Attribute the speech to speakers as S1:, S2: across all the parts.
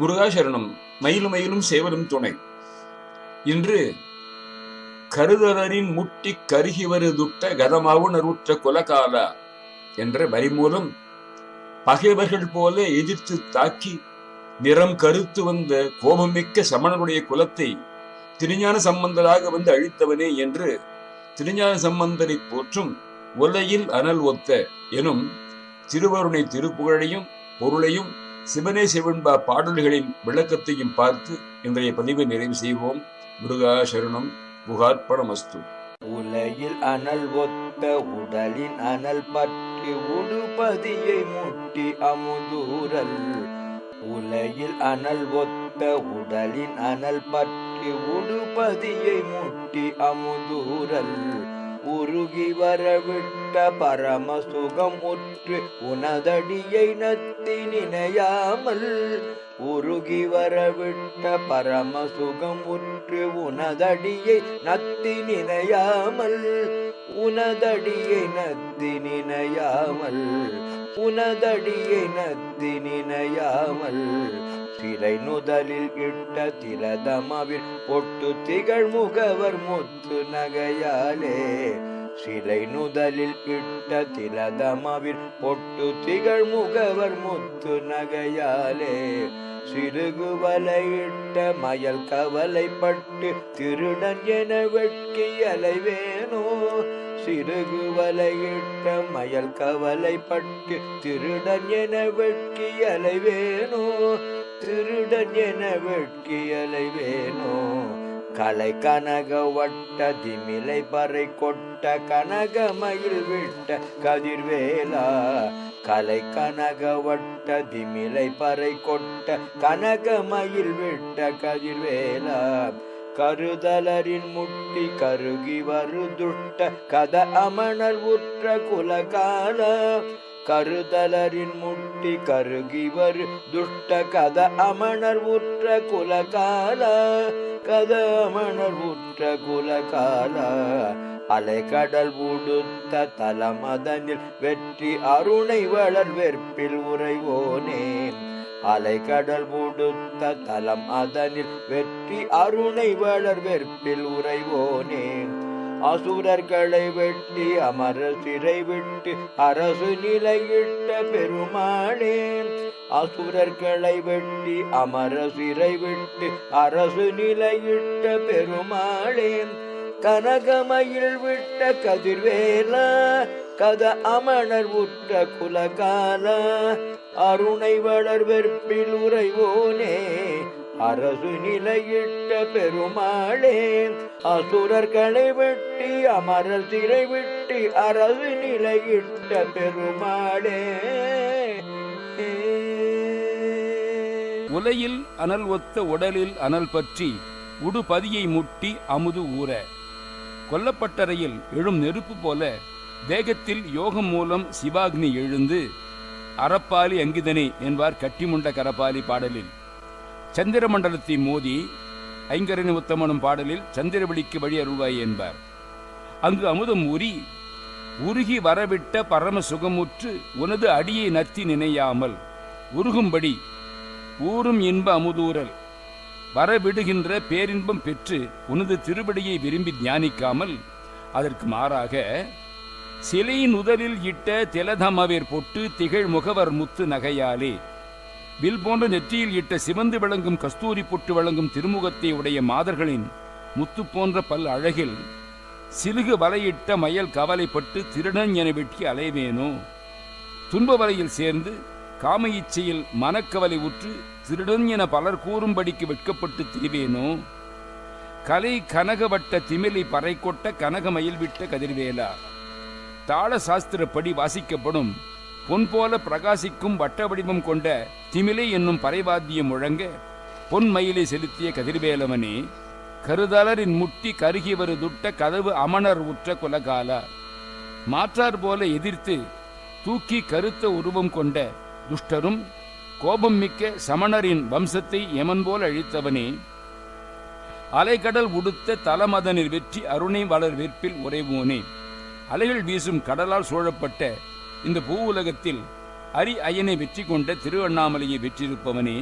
S1: குருகா சரணம் மயிலும் மயிலும் சேவலும் துணை இன்று கருதலரின் முட்டி கருகி வருதுட்ட நருற்ற குலகாலா என்ற வரி மூலம் பகைவர்கள் போல எதிர்த்து தாக்கி நிறம் கருத்து வந்த கோபமிக்க சமணனுடைய குலத்தை திருஞான சம்பந்தராக வந்து அழித்தவனே என்று திருஞான சம்பந்தரை போற்றும் ஒலையில் அனல் ஒத்த எனும் திருவருணை திருப்புகழையும் பொருளையும் சிவனே சிவன்பா பாடல்களின் விளக்கத்தையும் பார்த்து இன்றைய பதிவை நிறைவு செய்வோம் முருகா சரணம் புகார்ப்பணம் அஸ்து
S2: உலகில் அனல் ஒத்த உடலின் அனல் பற்றி உடுபதியை முட்டி அமுதூரல் உலகில் அனல் ஒத்த உடலின் அனல் பற்றி உடுபதியை முட்டி அமுதூரல் உருகி வரவிட்டு கேட்ட பரம சுகம் ஒற்று உனதடியை நத்தி நினையாமல் உருகி வரவிட்ட பரம சுகம் உற்று உனதடியை நத்தி நினையாமல் உனதடியை நத்தி நினையாமல் உனதடியை நத்தி நினையாமல் திரை நுதலில் இட்ட திரதமவில் பொட்டு திகழ் முகவர் முத்து நகையாலே சிலை நுதலில் இட்ட திலதமவில் பொட்டு திகழ் முகவர் முத்து நகையாலே சிறுகுவலையிட்ட மயல் கவலைப்பட்டு திருடன் என வெட்கி அலைவேனோ சிறுகுவலையிட்ட மயல் கவலைப்பட்டு திருடன் என வெட்கி அலைவேனோ திருடன் என வெட்கி அலைவேனோ கலை கனக வட்ட திமிலை பறை கொட்ட கனக மயில் விட்ட கதிர்வேலா கலை கனக வட்ட திமிலை பறை கொட்ட கனக மயில் விட்ட கதிர்வேலா கருதலரின் முட்டி கருகி வருதுட்ட கத அமணர் உற்ற குலகாலம் கருதலரின் முட்டி கருகிவர் துஷ்ட கத அமணர் உற்ற குலகால கத அமணர் உற்ற குலகால அலைக்கடல் உடுத்த தலமதனில் வெற்றி அருணை வளர் வெற்பில் உறைவோனே அலைக்கடல் உடுத்த தலம் அதனில் வெற்றி அருணை வளர் வெற்பில் உறைவோனே அசுரர்களை வெட்டி அமர சிறை விட்டு அரசு நிலையிட்ட பெருமானே அசுரர்களை வெட்டி அமர சிறை விட்டு அரசு நிலையிட்ட பெருமானே கனகமையில் விட்ட கதிர்வேலா கத அமணர் உற்ற குலகால அருணை வளர்வெற்பில் வெற்பில் உறைவோனே அரசு நிலையிட்ட பெருமாளே அசுரர்களை வெட்டி அமர சிறை விட்டு அரசு நிலையிட்ட பெருமாளே
S1: உலையில் அனல் ஒத்த உடலில் அனல் பற்றி உடுபதியை முட்டி அமுது ஊற கொல்லப்பட்டறையில் எழும் நெருப்பு போல தேகத்தில் யோகம் மூலம் சிவாக்னி எழுந்து அறப்பாலி அங்கிதனே என்பார் கட்டிமுண்ட கரப்பாலி பாடலில் சந்திர மண்டலத்தை மோதி ஐங்கரணி உத்தமனும் பாடலில் சந்திரவெளிக்கு வழி அருள்வாய் என்பார் அங்கு அமுதம் உரி உருகி வரவிட்ட பரம சுகமுற்று உனது அடியை நத்தி நினையாமல் உருகும்படி ஊரும் இன்ப அமுதூரல் வரவிடுகின்ற பேரின்பம் பெற்று உனது திருவடியை விரும்பி தியானிக்காமல் அதற்கு மாறாக சிலையின் உதலில் இட்ட திலதமவேர் பொட்டு திகழ் முகவர் முத்து நகையாலே வில் போன்ற நெற்றியில் இட்ட சிவந்து விளங்கும் கஸ்தூரி புட்டு வழங்கும் திருமுகத்தை உடைய மாதர்களின் முத்து போன்ற பல் அழகில் சிலுகு வலையிட்ட மயல் கவலைப்பட்டு திருடன் என வெட்டி அலைவேனோ துன்ப வலையில் சேர்ந்து காம இச்சையில் மனக்கவலை உற்று திருடன் என பலர் கூறும்படிக்கு வெட்கப்பட்டு திரிவேனோ கலை கனகவட்ட திமிலை பறை கொட்ட கனகமயில் விட்ட கதிர்வேலா தாள சாஸ்திரப்படி வாசிக்கப்படும் பொன் போல பிரகாசிக்கும் வட்ட வடிவம் கொண்ட திமிலை என்னும் பறைவாத்தியம் முழங்க பொன் மயிலை செலுத்திய கதிர்வேலவனே கருதலரின் முட்டி கருகி வருதுட்ட கதவு அமணர் உற்ற குலகாலா மாற்றார் போல எதிர்த்து தூக்கி கருத்த உருவம் கொண்ட துஷ்டரும் கோபம் மிக்க சமணரின் வம்சத்தை எமன் போல அழித்தவனே கடல் உடுத்த தலமதனில் வெற்றி அருணை வளர் வெற்பில் உறைவோனே அலைகள் வீசும் கடலால் சூழப்பட்ட இந்த பூ உலகத்தில் அரி அயனை வெற்றி கொண்ட திருவண்ணாமலையை வெற்றிருப்பவனே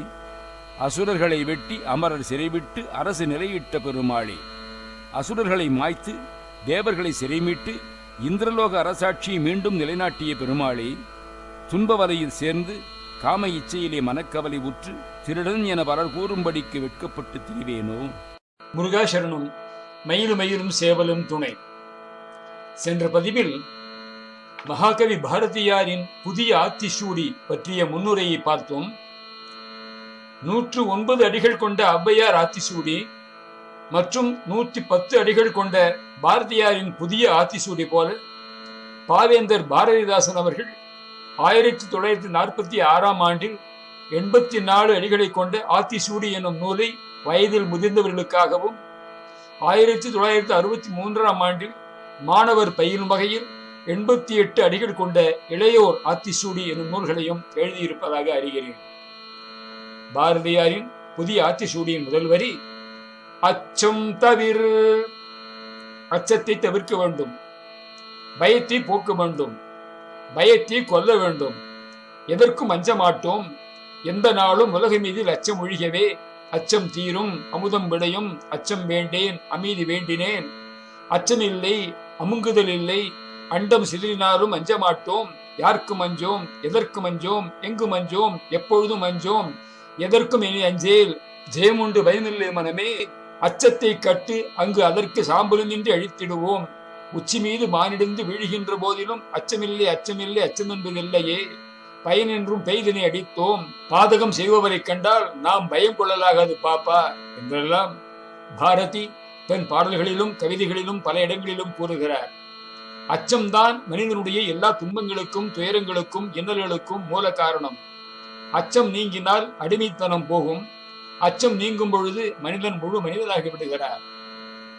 S1: அசுரர்களை வெட்டி அமரர் சிறைவிட்டு அரசு நிறைவிட்ட பெருமாளே அசுரர்களை மாய்த்து தேவர்களை சிறைமீட்டு இந்திரலோக அரசாட்சியை மீண்டும் நிலைநாட்டிய பெருமாளே துன்பவலையில் சேர்ந்து காம இச்சையிலே மனக்கவலை உற்று திருடன் என வரல் கூறும்படிக்கு வெட்கப்பட்டு திரிவேனோ முருகாசரணும் மயிலும் மயிலும் சேவலும் துணை சென்ற பதிவில் மகாகவி பாரதியாரின் புதிய ஆத்திசூடி பற்றிய முன்னுரையை பார்த்தோம் நூற்று ஒன்பது அடிகள் கொண்ட ஔவையார் ஆத்திசூடி மற்றும் நூற்றி பத்து அடிகள் கொண்ட பாரதியாரின் புதிய ஆத்திசூடி போல பாவேந்தர் பாரதிதாசன் அவர்கள் ஆயிரத்தி தொள்ளாயிரத்தி நாற்பத்தி ஆறாம் ஆண்டில் எண்பத்தி நாலு அடிகளை கொண்ட ஆத்திசூடி எனும் நூலை வயதில் முதிர்ந்தவர்களுக்காகவும் ஆயிரத்தி தொள்ளாயிரத்தி அறுபத்தி மூன்றாம் ஆண்டில் மாணவர் பயிலும் வகையில் எண்பத்தி எட்டு அடிகள் கொண்ட இளையோர் ஆத்திசூடி எனும் நூல்களையும் எழுதியிருப்பதாக அறிகிறேன் பாரதியாரின் புதிய ஆத்திசூடியின் முதல் வரி அச்சம் தவிர அச்சத்தை தவிர்க்க வேண்டும் பயத்தை போக்க வேண்டும் பயத்தை கொல்ல வேண்டும் எதற்கும் அஞ்ச மாட்டோம் எந்த நாளும் உலக மீதில் அச்சம் ஒழிகவே அச்சம் தீரும் அமுதம் விடையும் அச்சம் வேண்டேன் அமைதி வேண்டினேன் அச்சம் இல்லை அமுங்குதல் இல்லை அண்டம் சிதறினாரும் அஞ்ச மாட்டோம் யாருக்கு மஞ்சோம் எதற்கு மஞ்சோம் எங்கு மஞ்சோம் எப்பொழுதும் மஞ்சோம் எதற்கும் இனி அஞ்சேல் ஜெயமுண்டு பயமில்லை மனமே அச்சத்தை கட்டு அங்கு அதற்கு சாம்பலும் நின்று அழித்திடுவோம் உச்சி மீது மானிடந்து வீழ்கின்ற போதிலும் அச்சமில்லை அச்சமில்லை அச்சமென்பதில்லையே பயன் என்றும் பெய்தினை அடித்தோம் பாதகம் செய்வரை கண்டால் நாம் பயம் கொள்ளலாகாது பாப்பா என்றெல்லாம் பாரதி தன் பாடல்களிலும் கவிதைகளிலும் பல இடங்களிலும் கூறுகிறார் அச்சம்தான் மனிதனுடைய எல்லா துன்பங்களுக்கும் துயரங்களுக்கும் இன்னல்களுக்கும் மூல காரணம் அச்சம் நீங்கினால் அடிமைத்தனம் போகும் அச்சம் நீங்கும் பொழுது மனிதன் முழு மனிதனாகி விடுகிறார்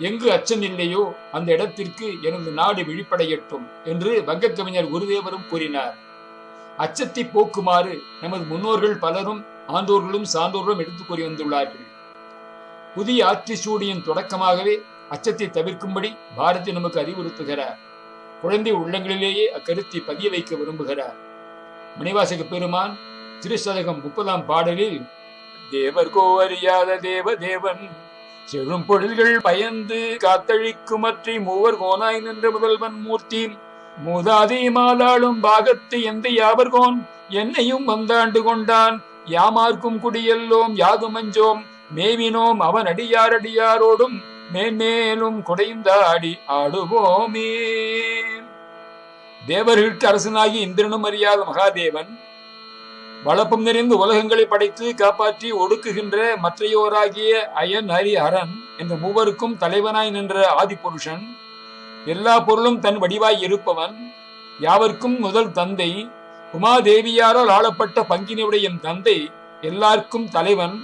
S1: எங்கு அச்சம் இல்லையோ அந்த இடத்திற்கு எனது நாடு விழிப்படையட்டும் என்று வங்கக் கவிஞர் குருதேவரும் கூறினார் அச்சத்தை போக்குமாறு நமது முன்னோர்கள் பலரும் ஆண்டோர்களும் சான்றோர்களும் எடுத்துக் கூறி வந்துள்ளார்கள் புதிய ஆட்சி சூடியின் தொடக்கமாகவே அச்சத்தை தவிர்க்கும்படி பாரதி நமக்கு அறிவுறுத்துகிறார் குழந்தை உள்ளங்களிலேயே அக்கருத்தை பதிய வைக்க விரும்புகிறார் மணிவாசக பெருமான் திருசதகம் முப்பதாம் பாடலில் தேவர் கோவறியாத தேவ தேவன் செழும் பொழில்கள் பயந்து காத்தழிக்கும் அற்றி மூவர் கோனாய் நின்ற முதல்வன் மூர்த்தி மூதாதி மாலாளும் பாகத்து எந்த யாவர்கோன் என்னையும் வந்தாண்டு கொண்டான் யாமார்க்கும் குடியெல்லோம் மஞ்சோம் மேவினோம் அவன் அடியாரடியாரோடும் மேன்மேலும் குடையுந்தாடி ஆடுவோமே தேவர்களுக்கு அரசனாகி இந்திரனும் அறியாத மகாதேவன் வளப்பம் நிறைந்து உலகங்களை படைத்து காப்பாற்றி ஒடுக்குகின்ற மற்றையோராகிய அயன் ஹரி அரண் என்ற மூவருக்கும் தலைவனாய் நின்ற ஆதிபுருஷன் எல்லா பொருளும் தன் வடிவாய் இருப்பவன் யாவர்க்கும் முதல் தந்தை உமாதேவியாரால் ஆளப்பட்ட பங்கினியுடைய தந்தை எல்லாருக்கும் தலைவன்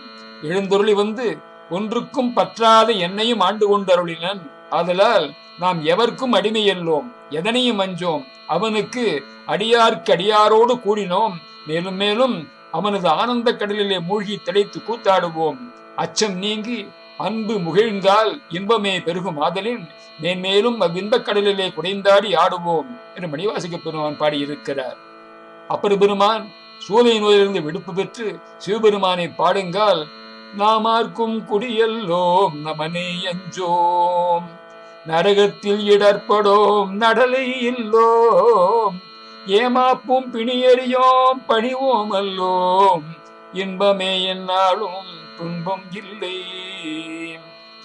S1: எழுந்தொருளி வந்து ஒன்றுக்கும் பற்றாத என்னையும் ஆண்டு கொண்டருளினன் ஆதலால் நாம் எவர்க்கும் அடிமையல்லோம் எதனையும் அஞ்சோம் அவனுக்கு அடியார்க்கு அடியாரோடு கூடினோம் மேலும் மேலும் அவனது ஆனந்த கடலிலே மூழ்கி திளைத்து கூத்தாடுவோம் அச்சம் நீங்கி அன்பு முகிழ்ந்தால் இன்பமே பெருகும் ஆதலின் மேன்மேலும் அவ்வின்பக் கடலிலே குடைந்தாடி ஆடுவோம் என்று மணிவாசிக்க பெருமான் பாடியிருக்கிறார் அப்பர் பெருமான் சூதை நோயிலிருந்து விடுப்பு பெற்று சிவபெருமானை பாடுங்கால் நாமார்க்கும் குடியல்லோம் நமனே எஞ்சோம் நரகத்தில் இடர்படோம் நடலை இல்லோம் ஏமாப்பும் பிணியறியோம் பணிவோம் அல்லோம் இன்பமே என்னாலும் துன்பம் இல்லை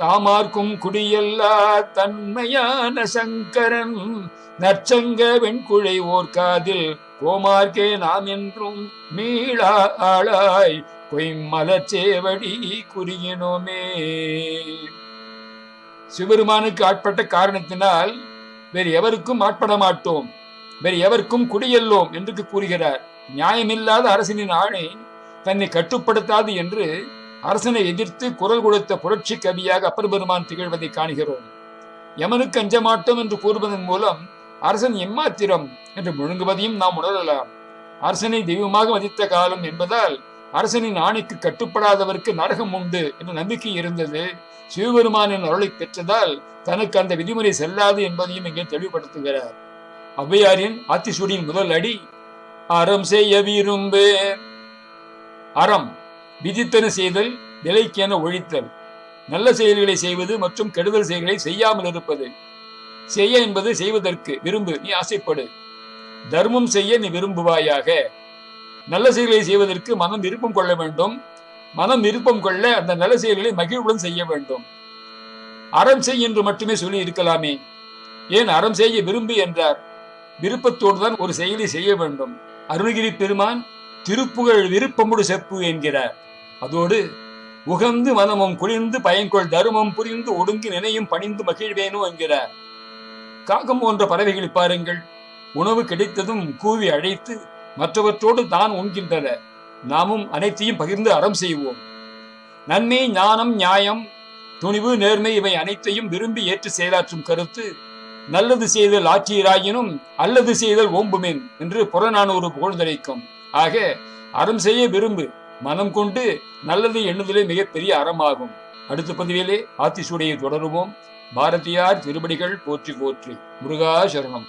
S1: தாமார்க்கும் குடியல்லா தன்மையான சங்கரன் நற்சங்க வெண்குழை ஓர்காதில் காதில் கோமார்க்கே நாம் என்றும் மீளா ஆளாய் பொய்மலச்சேவடி குறியினோமே சிவபெருமானுக்கு ஆட்பட்ட காரணத்தினால் வேறு எவருக்கும் ஆட்பட மாட்டோம் வேறு எவருக்கும் குடியெல்லோம் என்று கூறுகிறார் நியாயமில்லாத அரசனின் ஆணை தன்னை கட்டுப்படுத்தாது என்று அரசனை எதிர்த்து குரல் கொடுத்த புரட்சி கவியாக அப்பர் பெருமான் திகழ்வதை காணுகிறோம் எமனுக்கு அஞ்ச மாட்டோம் என்று கூறுவதன் மூலம் அரசன் எம்மாத்திரம் என்று முழுங்குவதையும் நாம் உணரலாம் அரசனை தெய்வமாக மதித்த காலம் என்பதால் அரசனின் ஆணைக்கு கட்டுப்படாதவருக்கு நரகம் உண்டு என்ற நம்பிக்கை இருந்தது சிவபெருமானின் அருளை பெற்றதால் தனக்கு அந்த விதிமுறை செல்லாது என்பதையும் இங்கே தெளிவுபடுத்துகிறார் ஔவையாரின் ஆத்திசூடியின் முதல் அடி அறம் செய்ய விரும்பு அறம் விதித்தன செய்தல் நிலைக்கென ஒழித்தல் நல்ல செயல்களை செய்வது மற்றும் கெடுதல் செயல்களை செய்யாமல் இருப்பது செய்ய என்பது செய்வதற்கு விரும்பு நீ ஆசைப்படு தர்மம் செய்ய நீ விரும்புவாயாக நல்ல செயல்களை செய்வதற்கு மனம் விருப்பம் கொள்ள வேண்டும் மனம் விருப்பம் கொள்ள அந்த நல்ல செயல்களை மகிழ்வுடன் செய்ய வேண்டும் அறம் செய் என்று மட்டுமே சொல்லி இருக்கலாமே ஏன் அறம் செய்ய விரும்பு என்றார் விருப்பத்தோடு தான் ஒரு செயலை செய்ய வேண்டும் அருணகிரி பெருமான் திருப்புகழ் விருப்பமுடு செப்பு என்கிறார் அதோடு உகந்து மனமும் குளிர்ந்து பயங்கொள் தருமம் புரிந்து ஒடுங்கி நினையும் பணிந்து மகிழ்வேனோ என்கிறார் காகம் போன்ற பறவைகளை பாருங்கள் உணவு கிடைத்ததும் கூவி அழைத்து மற்றவற்றோடு தான் உண்கின்றன நாமும் அனைத்தையும் பகிர்ந்து அறம் செய்வோம் நன்மை ஞானம் நியாயம் துணிவு நேர்மை இவை அனைத்தையும் விரும்பி ஏற்று செயலாற்றும் கருத்து நல்லது செய்தல் ஆற்றீராயினும் அல்லது செய்தல் ஓம்புமேன் என்று ஒரு புகழ்ந்தரைக்கும் ஆக அறம் செய்ய விரும்பு மனம் கொண்டு நல்லது எண்ணுதலே மிகப்பெரிய அறமாகும் அடுத்த பதிவிலே ஆத்திசூடையை தொடருவோம் பாரதியார் திருப்படிகள் போற்றி போற்றி முருகா சரணம்